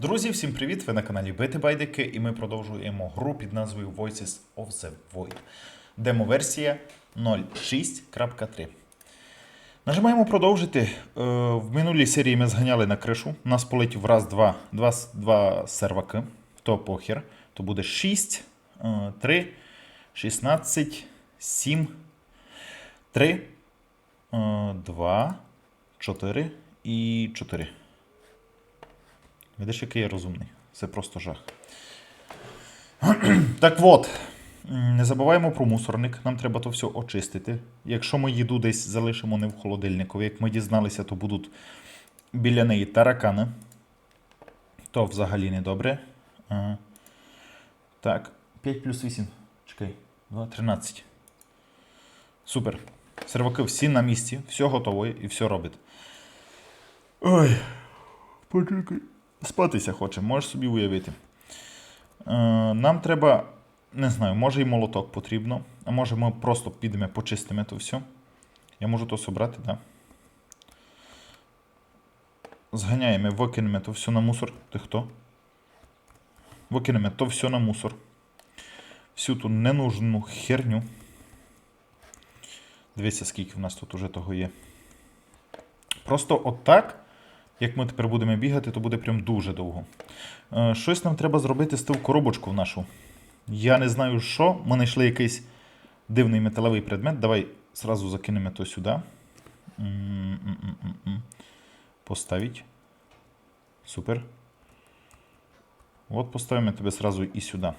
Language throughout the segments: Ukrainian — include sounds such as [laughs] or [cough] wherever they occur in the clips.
Друзі, всім привіт! Ви на каналі Бити Байдики, і ми продовжуємо гру під назвою Voices of the Void. Демо-версія 06.3. Нажимаємо продовжити. Е, В минулій серії ми зганяли на кришу. Нас полетів раз, два, два, два серваки. То похер. То буде 6, 3, 16, 7, 3, 2, 4 і 4. Видиш, який я розумний. Це просто жах. [clears throat] так от, не забуваємо про мусорник. Нам треба то все очистити. Якщо ми їду десь залишимо не в холодильнику, як ми дізналися, то будуть біля неї таракани. То взагалі не добре. Ага. Так, 5 плюс 8. Чекай, 2, 13. Супер. Серваки всі на місці, все готово і все робить. Ой, почекай. Спатися хоче, можеш собі уявити. Е, нам треба, не знаю, може і молоток потрібно, а може ми просто підемо почистимо то все. Я можу то собрати, так. Да. Зганяємо, викинемо то все на мусор. Ти хто? Викинемо то все на мусор. Всю ту ненужну херню. Дивіться, скільки в нас тут уже того є. Просто отак. Як ми тепер будемо бігати, то буде прям дуже довго. Е, щось нам треба зробити з ту коробочку в нашу. Я не знаю що. Ми знайшли якийсь дивний металевий предмет. Давай зразу закинемо то сюди. М-м-м-м-м. Поставить. Супер. От поставимо тебе зразу і сюди.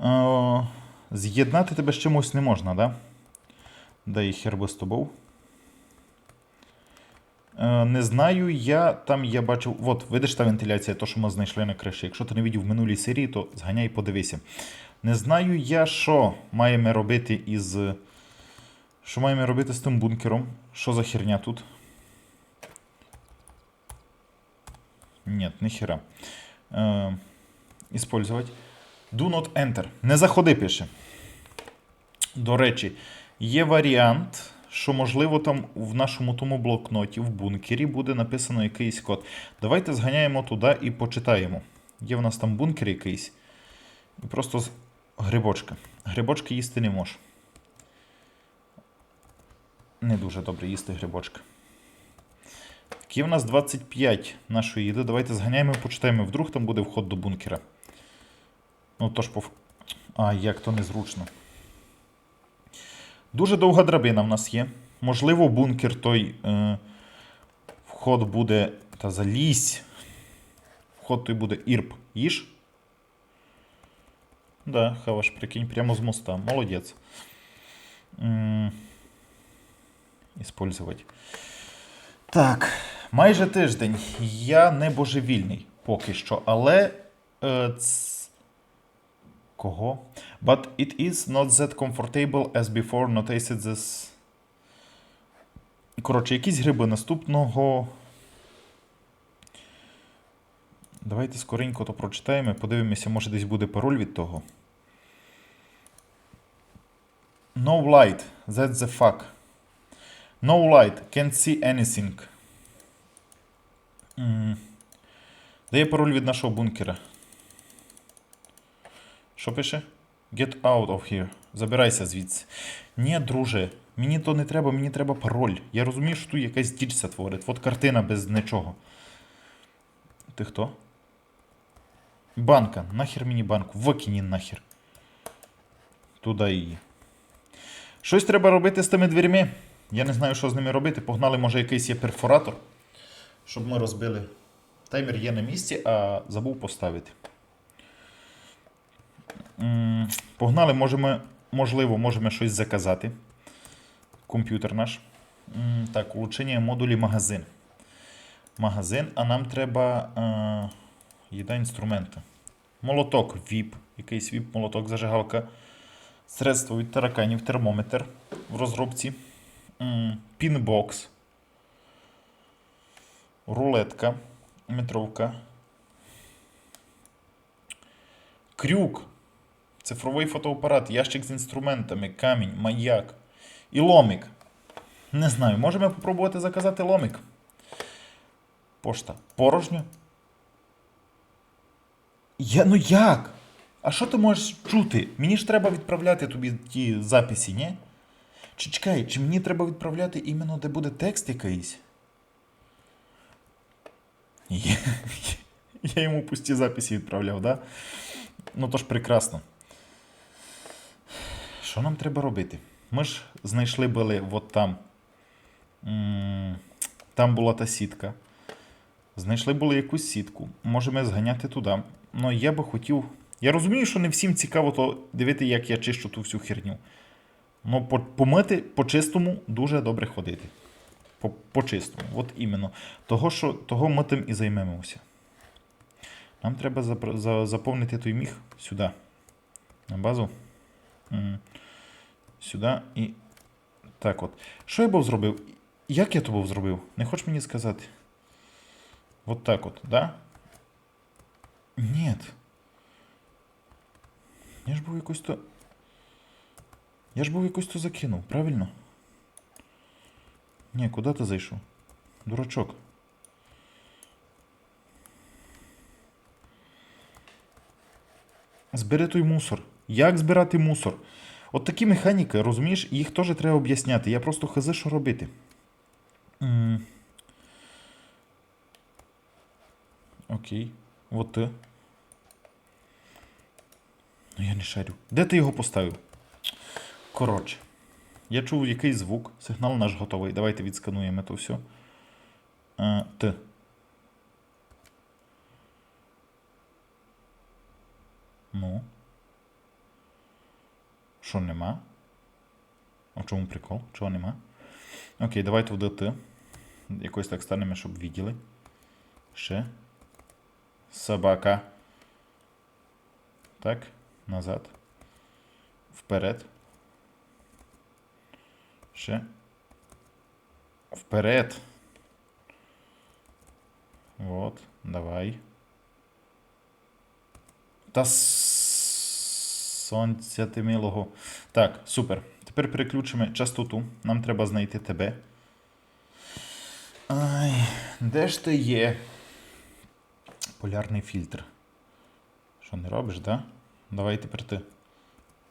Е, З'єднати тебе з чимось не можна, да? Дай хер з тобою. Е, Не знаю, я там я бачив. От, видиш та вентиляція, то, що ми знайшли на криші. Якщо ти не видів в минулій серії, то зганяй подивися. Не знаю я, що маємо робити із. Що маємо робити з тим бункером? Що за херня тут? Ні, не хера. Е, Іспользувати. Do not enter. Не заходи, пише. До речі, є варіант, що, можливо, там в нашому тому блокноті, в бункері, буде написано якийсь код. Давайте зганяємо туди і почитаємо. Є в нас там бункер якийсь. І просто з- грибочка. Грибочки їсти не можеш. Не дуже добре їсти грибочка. Так, є в нас 25 нашої їди. Давайте зганяємо і почитаємо. Вдруг там буде вход до бункера. Ну, то ж по. А, як то незручно. Дуже довга драбина в нас є. Можливо, бункер той е, вход буде. Та залізь. Вход той буде ірп. Їж? Да, хаваш, прикинь, прямо з моста. Молодець. М, Іспользувати. Так, майже тиждень. Я не божевільний поки що, але. Е. Кого? But it is not that comfortable as before noticed this. Коротше, якісь гриби наступного. Давайте скоренько то прочитаємо і подивимося, може десь буде пароль від того. No light. That's the fuck. No light. Can't see anything. Де є пароль від нашого бункера? Що пише? Get out of here. Забирайся звідси. Ні, друже, мені то не треба, мені треба пароль. Я розумію, що тут якась діч творить. От картина без нічого. Ти хто? Банка. Нахер мені банку. Викинь її нахер. Туди її. Щось треба робити з тими дверьми. Я не знаю, що з ними робити. Погнали, може, якийсь є перфоратор, щоб ми розбили. Таймер є на місці, а забув поставити. Погнали, можемо, можливо, можемо щось заказати. Комп'ютер наш. Так, улучшення модулі магазин. Магазин, а нам треба е, їда інструменти. Молоток VIP, якийсь VIP, молоток, зажигалка. Средство від тараканів, термометр в розробці. Пінбокс. Рулетка. Метровка. Крюк. Цифровий фотоапарат, ящик з інструментами, камінь, маяк. І ломик. Не знаю, можемо попробувати заказати ломик. Пошта порожньо. Я ну як? А що ти можеш чути? Мені ж треба відправляти тобі ті записи, ні? Чи чекай, чи мені треба відправляти іменно, де буде текст якийсь? Я, я йому пусті записи відправляв, да? Ну то ж прекрасно. Що нам треба робити? Ми ж знайшли були от там. Там була та сітка. Знайшли були якусь сітку. Можемо зганяти туди. Ну я би хотів. Я розумію, що не всім цікаво то дивити, як я чищу ту всю херню. Ну, помити по-чистому дуже добре ходити. По- По-чистому. От іменно. Того, що, того ми тим і займемося. Нам треба заповнити той міг сюди. На базу. М. Сюди і. Так от. Що я був зробив? Як я то був зробив? Не хочеш мені сказати? Вот так от, да? Нет. Я ж був якось то. Я ж був якось то закинув, правильно? Ні, куди ти зайшов? Дурачок. Збери той мусор. Як збирати мусор? От такі механіки, розумієш, їх теж треба об'ясняти. Я просто хази, що робити. М. Окей. Вот ти. Ну я не шарю. Де ти його поставив? Коротше. Я чув якийсь звук. Сигнал наш готовий. Давайте відскануємо то все. А, Т. Ну. Що нема? А в чому прикол? Чого нема? Окей, давайте в ДТ. Якось так станемо, щоб виділи. Ще. Собака. Так, назад. Вперед. Ще. Вперед. Вот, давай. Та сонця ти милого. Так, супер. Тепер переключимо частоту. Нам треба знайти тебе. Ай, де ж ти є? Полярний фільтр. Що не робиш, да? Давай тепер ти.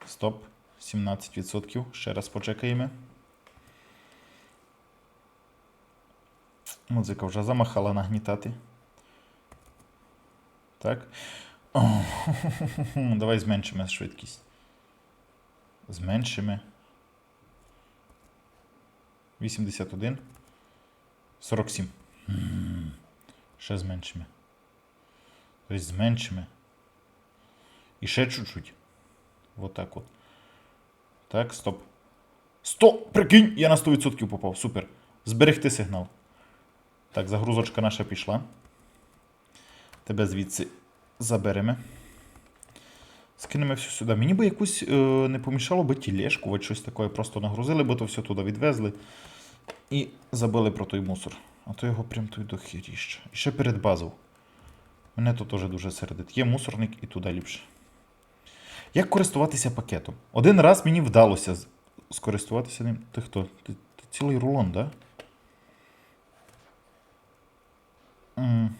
Стоп. 17%. Ще раз почекаємо. Музика вже замахала нагнітати. Так. [laughs] Давай зменшимо швидкість. Зменшимо. 81. 47. Ще зменшимо. Тобто зменшимо. І ще чуть-чуть. Вот так от. Так, стоп. Стоп! Прикинь! Я на 100% попав. Супер. Зберегти сигнал. Так, загрузочка наша пішла. Тебе звідси заберемо. Скинемо все сюди. Мені би якусь е, не помішало би тілешку, от щось таке. Просто нагрузили, бо то все туди відвезли. І забили про той мусор. А то його прям той до хіріща. І ще перед базою. Мене то теж дуже сердить. Є мусорник і туди ліпше. Як користуватися пакетом? Один раз мені вдалося скористуватися ним. Ти хто? Ти, ти цілий рулон, да? М,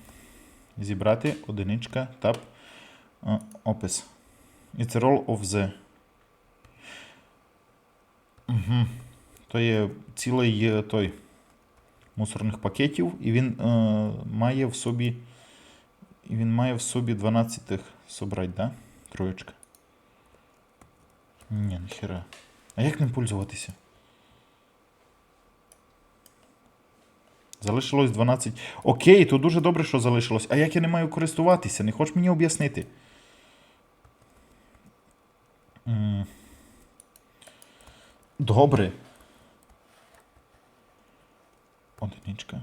Зібрати одиничка, тап, е, опис. It's a roll of the. Угу. То є цілий е, той мусорних пакетів, і він е, має в собі. І він має в собі 12 тих собрать, да? Троєчка. Ні, ніхера. А як ним пользуватися? Залишилось 12. Окей, то дуже добре, що залишилось. А як я не маю користуватися? Не хочеш мені об'яснити? Добре. Одиничка.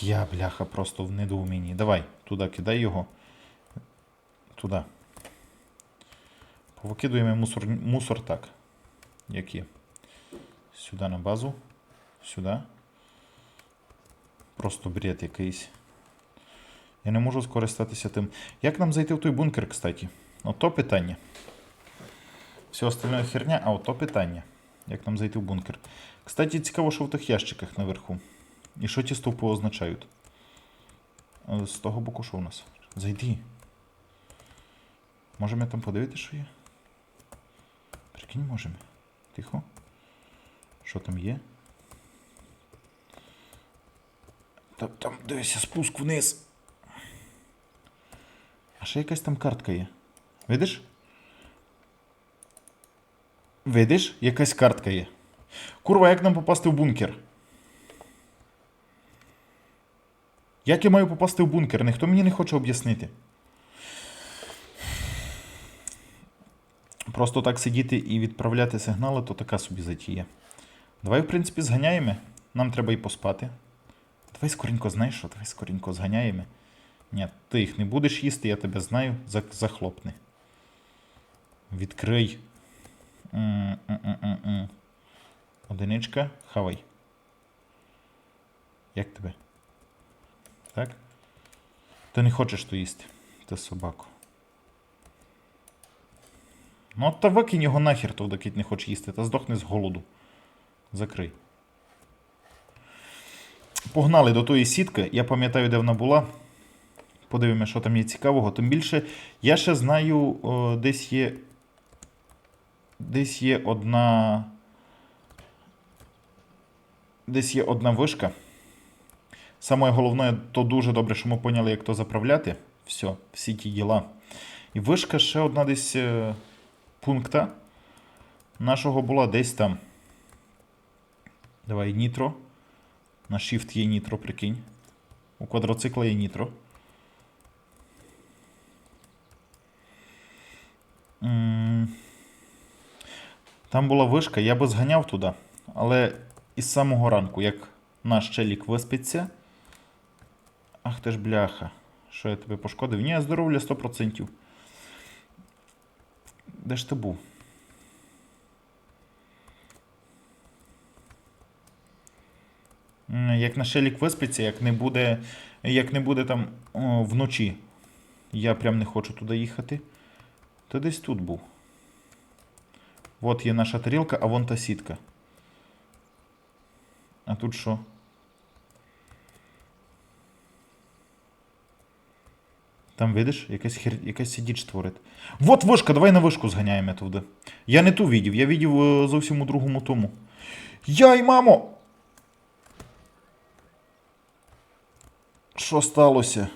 Я, бляха, просто в недоумінні. Давай, туди кидай його. Туди. Повикидуємо мусор, мусор так. Як є. Сюди на базу. Сюди. Просто бред якийсь. Я не можу скористатися тим. Як нам зайти в той бункер, кстати? Ото питання. Все остальне херня, а ото питання. Як нам зайти в бункер? Кстати, цікаво, що в тих ящиках наверху. І що ті стовпи означають. Е, З того боку, що у нас? Зайди. Можемо там подивитися, що є? Прикинь, можемо. Тихо. Що там є? Там, там дивися, спуск вниз. А ще якась там картка є. Видиш? Видиш? Якась картка є. Курва, як нам попасти в бункер? Як я маю попасти в бункер? Ніхто мені не хоче об'яснити. Просто так сидіти і відправляти сигнали, то така собі затія. Давай, в принципі, зганяємо. Нам треба і поспати. Давай скоренько, знаєш що? Давай скоренько зганяємо. Ні, ти їх не будеш їсти, я тебе знаю. Захлопни. Відкрий. М-м-м-м-м. Одиничка, хавай. Як тебе? Так? Ти не хочеш то їсти. Ти собаку. Ну, та викинь його нахер, то доки не хоче їсти, та здохне з голоду. Закрий. Погнали до тої сітки. Я пам'ятаю, де вона була. Подивимося, що там є цікавого. Тим більше, я ще знаю, десь є. Десь є одна. Десь є одна вишка. Саме головне, то дуже добре, що ми поняли, як то заправляти. Все, всі ті діла. І вишка ще одна десь е, пункта нашого була десь там. Давай нітро. На Shift є нітро, прикинь. У квадроцикла є нітро. Там була вишка, я би зганяв туди, але із самого ранку, як наш челік виспиться. Ах ти ж бляха. Що я тебе пошкодив? Ні, я здоров'я 100%. Де ж ти був? Як на Шелік виспиться, як не буде, як не буде там о, вночі. Я прям не хочу туди їхати. То десь тут був. От є наша тарілка, а вон та сітка. А тут що? Там видиш, якась хер... якась сидіч творить. Вот вишка, давай на вишку зганяємо туди. Я не ту відів, я відів е, зовсім у другому тому. Яй, мамо! Що сталося?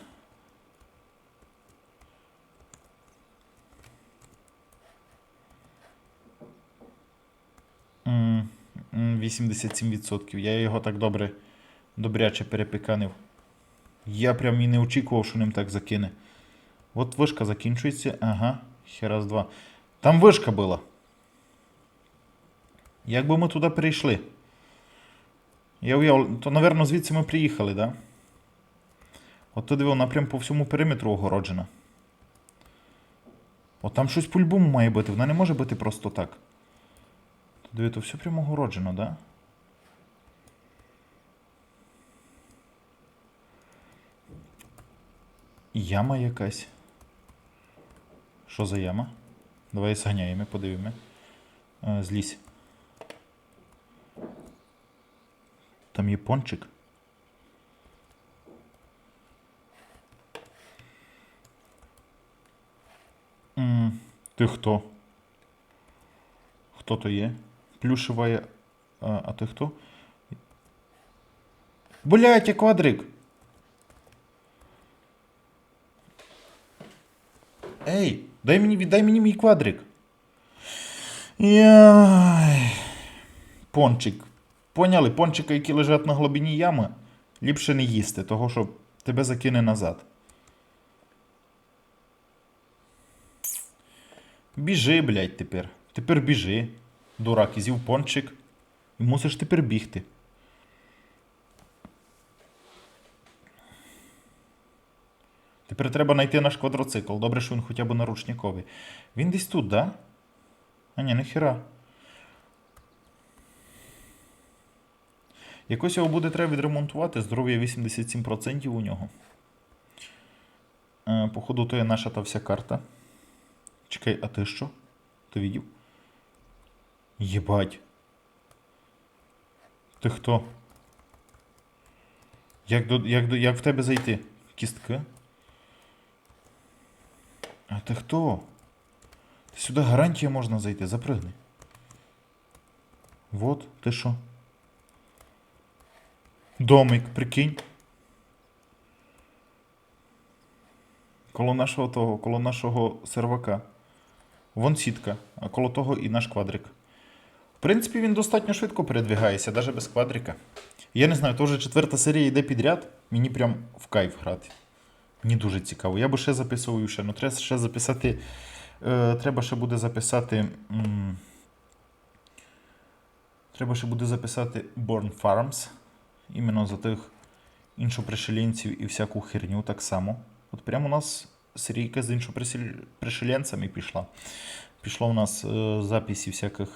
М, 87%. Я його так добре, добряче перепеканив. Я прям і не очікував, що ним так закине. От вишка закінчується. Ага, ще раз, два. Там вишка була. Як би ми туди перейшли? Я уяв... То, напевно, звідси ми приїхали, да? От туди вона прям по всьому периметру огороджена. От там щось по-любому має бути. Вона не може бути просто так. То диви, то все прямо огороджено, да? Яма якась. Що за яма? Давай зганяємо, подивимо. Е, Злізь. Там є пончик. М, Ти хто? Хто то є? Плюшева. А, а ти хто? Блять, я квадрик. Ей, дай мені, віддай мені мій квадрик. Яй. Пончик. Поняли, пончика, які лежать на глибині ями, ліпше не їсти, того що тебе закине назад. Біжи, блядь, тепер. Тепер біжи. Дурак, і з'їв пончик. І мусиш тепер бігти. Тепер треба знайти наш квадроцикл. Добре, що він хоча б наручниковий. Він десь тут, да? А ні, ніхера. Якось його буде треба відремонтувати. Здоров'я 87% у нього. Е, походу, то є наша та вся карта. Чекай, а ти що? Ти видів? Єбать. Ти хто? Як, до, як, до, як в тебе зайти? кістки. А ти хто? Ти сюди гарантія можна зайти, запригни. Вот, ти що? Домик, прикинь. Коло нашого того, коло нашого сервака. Вон сітка, а коло того і наш квадрик. В принципі, він достатньо швидко передвигається, навіть без квадрика. Я не знаю, то вже четверта серія йде підряд. Мені прям в кайф грати. Мені дуже цікаво. Я би ще записував ще. Ну, треба ще записати. Е, треба ще буде записати. м, треба ще буде записати Born Farms. Іменно за тих іншопришелінців і всяку херню так само. От прямо у нас серійка з іншопришеленцями пішла. Пішло у нас е, записи всяких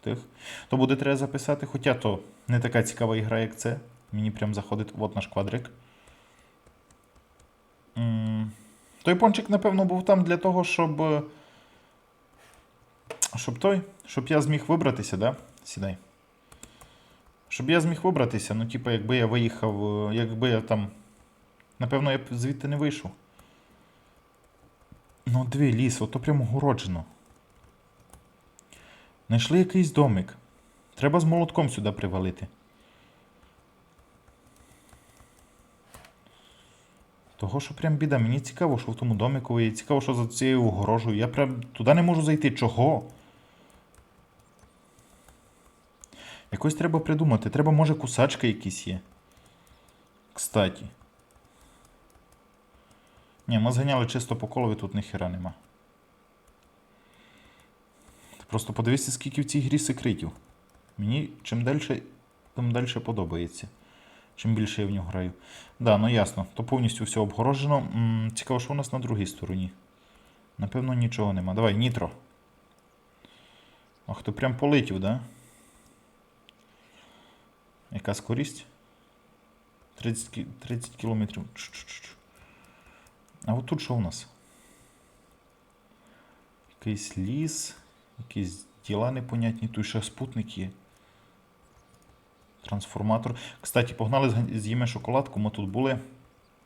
тих. То буде треба записати, хоча то не така цікава ігра, як це. Мені прям заходить от наш квадрик. М, Той пончик, напевно, був там для того, щоб. е, Щоб той, щоб я зміг вибратися, да? Сідай. Щоб я зміг вибратися, ну, типу, якби я виїхав, е, якби я там. Напевно, я б звідти не вийшов. Ну, диви, ліс, ото прямо городжено. Знайшли якийсь домик. Треба з молотком сюди привалити. Того, що прям біда. Мені цікаво, що в тому домику є. Цікаво, що за цією огорожею. Я прям туди не можу зайти. Чого? Якось треба придумати. Треба, може, кусачки якісь є. Кстаті. Ні, ми зганяли чисто по колові, тут ніхера нема. Просто подивися, скільки в цій грі секретів. Мені чим далі, тим далі подобається. Чим більше я в нього граю. Да, ну ясно. То повністю все обгорожено. М, цікаво, що у нас на другій стороні. Напевно, нічого нема. Давай, нітро. Ах, ти прям полетів, да? Яка скорість? 30, 30 кілометрів. Чу-чу-чу. А от тут що у нас? Якийсь ліс, якісь діла непонятні, тут ще спутник є. Трансформатор. Кстати, погнали з'їмо шоколадку. Ми тут були.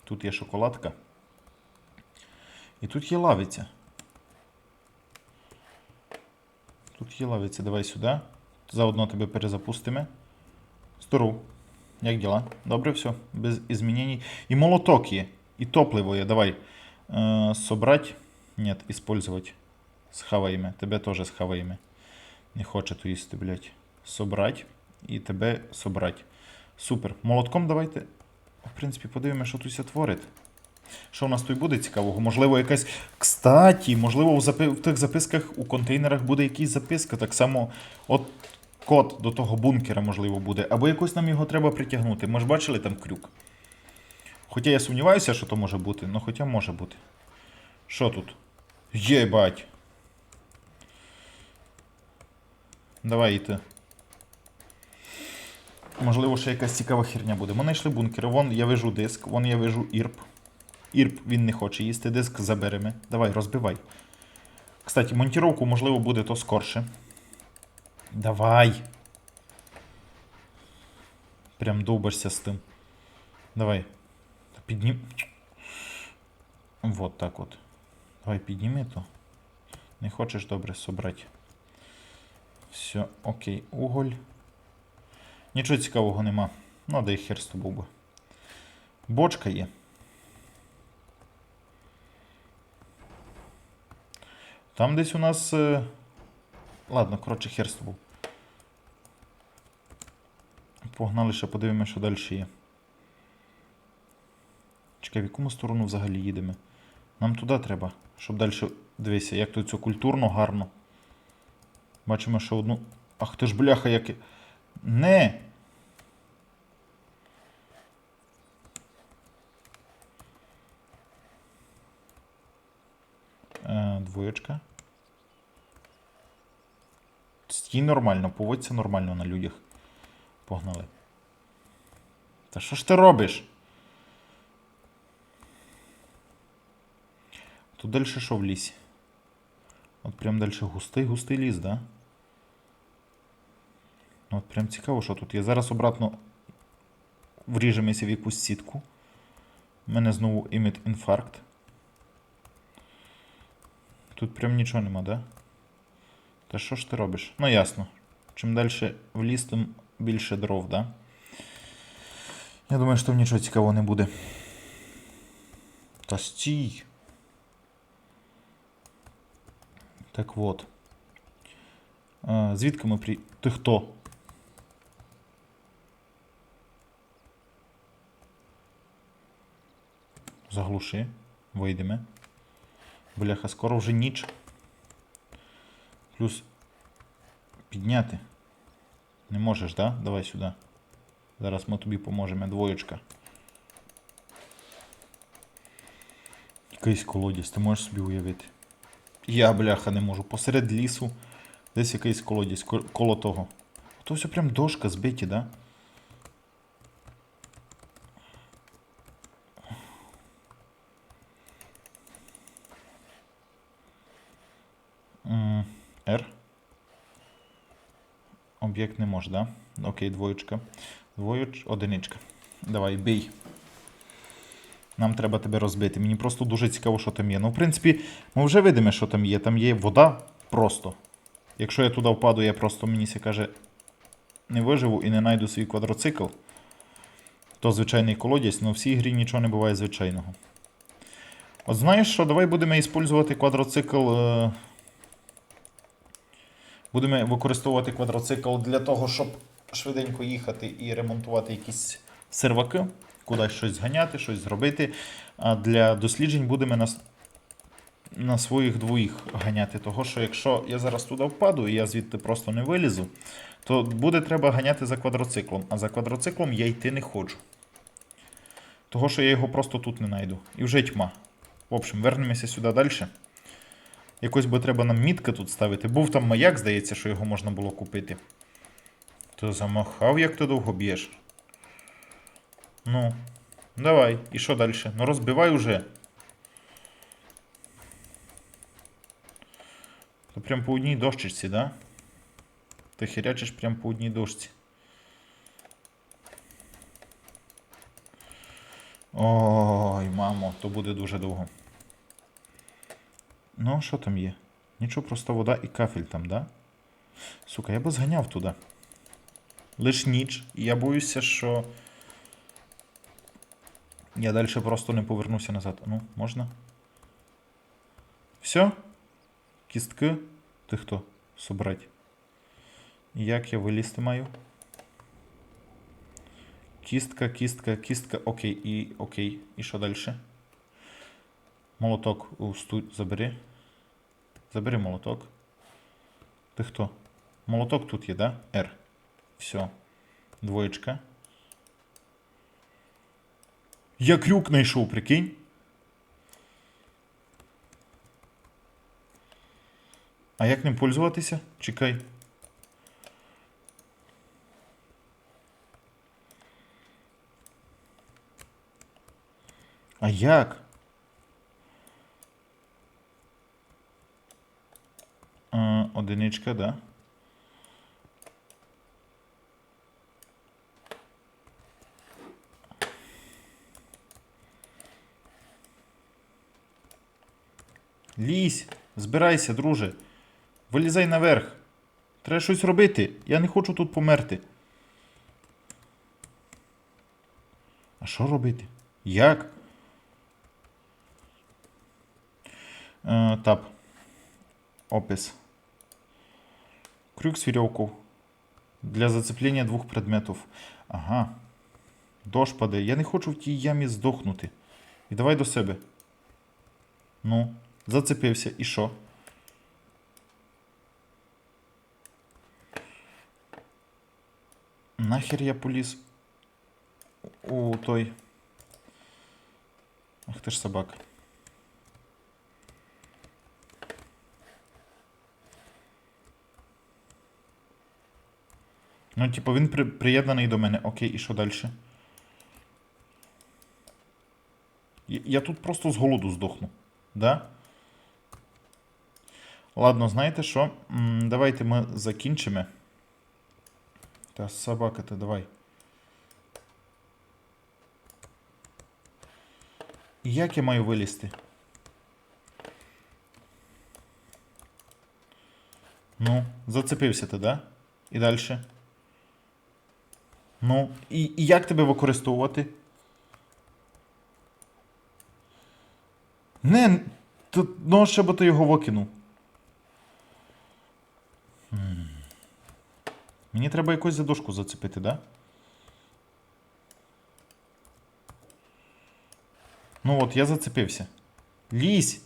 Тут є шоколадка. І тут є лавиця. Тут є лавиця. Давай сюди. Заодно тебе перезапустимо. Здоров. Як діла? Добре, все. Без змінень. І молоток є. І топливо є. Давай. Е, собрать. Нет, использовать. Схаваємо. Тебе теж схаваємо. Не хоче то їсти, блядь. Собрать. І тебе собрать. Супер. Молотком давайте. В принципі, подивимося, що тут творить. Що у нас тут буде цікавого? Можливо, якась. Кстаті, можливо, в, запи... в тих записках у контейнерах буде якась записка. Так само, от код до того бункера, можливо, буде. Або якось нам його треба притягнути. Ми ж бачили там крюк. Хоча я сумніваюся, що то може бути, але хоча може бути. Що тут? Єбать. Давай іти. Можливо, ще якась цікава херня буде. Ми знайшли бункери. Вон я вижу диск, вон я вижу ірп. Ірп він не хоче їсти, диск заберемо. Давай, розбивай. Кстати, монтіровку, можливо, буде то скорше. Давай. Прям довбишся з тим. Давай. Піднім. Вот так от. Давай підніми то. Не хочеш добре собрати. Все, окей, уголь. Нічого цікавого нема. Ну, да і хер з тобою би. Бочка є. Там десь у нас. е, Ладно, коротше, хер з тобою. Погнали ще подивимося, що далі є. Чекай, в яку ми сторону взагалі їдемо? Нам туди треба, щоб далі. Дивися, як тут все культурно, гарно. Бачимо, що одну. Ах ти ж бляха, як. Не! Е, двоєчка. Стій нормально, поводься нормально на людях. Погнали. Та що ж ти робиш? Тут далі що в лісі? От прям далі густий, густий ліс, да? Ну, От прям цікаво, що тут є. Зараз обратно вріжемося в якусь сітку. У мене знову іміт інфаркт. Тут прям нічого нема, да? Та що ж ти робиш? Ну ясно. Чим далі в ліс, тим більше дров, да? Я думаю, що там нічого цікавого не буде. Та стій. Так от. Звідки ми при. Ти хто? Заглуши. Вийдемо. Бляха, скоро вже ніч. Плюс підняти. Не можеш, да? Давай сюди. Зараз ми тобі поможемо. Двоєчка. Якийсь колодязь, ти можеш собі уявити. Я, бляха, не можу. Посеред лісу. Десь якийсь колодязь коло того. То все прям дошка збиті, да? R. Об'єкт не може, да? Окей, двоєчка. Двоєч, одиничка. Давай, бій. Нам треба тебе розбити. Мені просто дуже цікаво, що там є. Ну, в принципі, ми вже видимо, що там є. Там є вода просто. Якщо я туди впаду, я просто мені ся каже, не виживу і не знайду свій квадроцикл, то звичайний колодязь, але в цій грі нічого не буває звичайного. От знаєш що, давай будемо використовувати квадроцикл. Е... Будемо використовувати квадроцикл для того, щоб швиденько їхати і ремонтувати якісь серваки, кудись щось зганяти, щось зробити. А для досліджень будемо на, на своїх двоїх ганяти. Того, що якщо я зараз туди впаду і я звідти просто не вилізу, то буде треба ганяти за квадроциклом. А за квадроциклом я йти не ходжу. Того, що я його просто тут не знайду. І вже тьма. В общем, вернемося сюди далі. Якось би треба нам мітки тут ставити. Був там маяк, здається, що його можна було купити. То замахав, як ти довго б'єш. Ну, давай, і що далі? Ну розбивай уже. То прям по одній дощечці, да? Ти херячиш прям по одній дошці. Ой, мамо, то буде дуже довго. Ну, що там є? Нічого, просто вода і кафель там, да? Сука, я би зганяв туди. Лиш ніч. І я боюся, що. Я далі просто не повернуся назад. Ну, можна? Все? Кістки? Ти хто? Собрать. Як я вилізти маю? Кістка, кістка, кістка. Окей, і окей. І що далі? Молоток у сту... забери. Забери молоток. Ти хто? Молоток тут є, да? R. Все. Двоєчка. Я крюк знайшов, прикинь. А як ним пользуватися? Чекай. А як? А, одиничка, да. Лізь, збирайся, друже. Вилізай наверх. Треба щось робити. Я не хочу тут померти. А що робити? Як? Е, тап. Опис. Крюк с веревку. Для зацеплення двох предметів. Ага. Дощ паде. Я не хочу в тій ямі здохнути. І давай до себе. Ну, зацепився. І що? Нахер я поліз у той. Ах ти ж собака. Ну, типу, він при, приєднаний до мене. Окей, і що далі? Я тут просто з голоду здохну. Да? Ладно, знаєте що? Давайте ми закінчимо. Та собака, ти давай. Як я маю вилізти? Ну, зацепився ти, да? І далі. Ну, і, і як тебе використовувати? Не, тут, ну, ще би ти його викинув. Мені треба якусь задушку зацепити, да? Ну от, я зацепився. Лізь!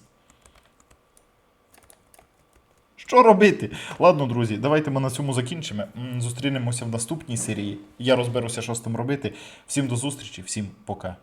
Що робити? Ладно, друзі, давайте ми на цьому закінчимо. Зустрінемося в наступній серії. Я розберуся, що з тим робити. Всім до зустрічі, всім пока.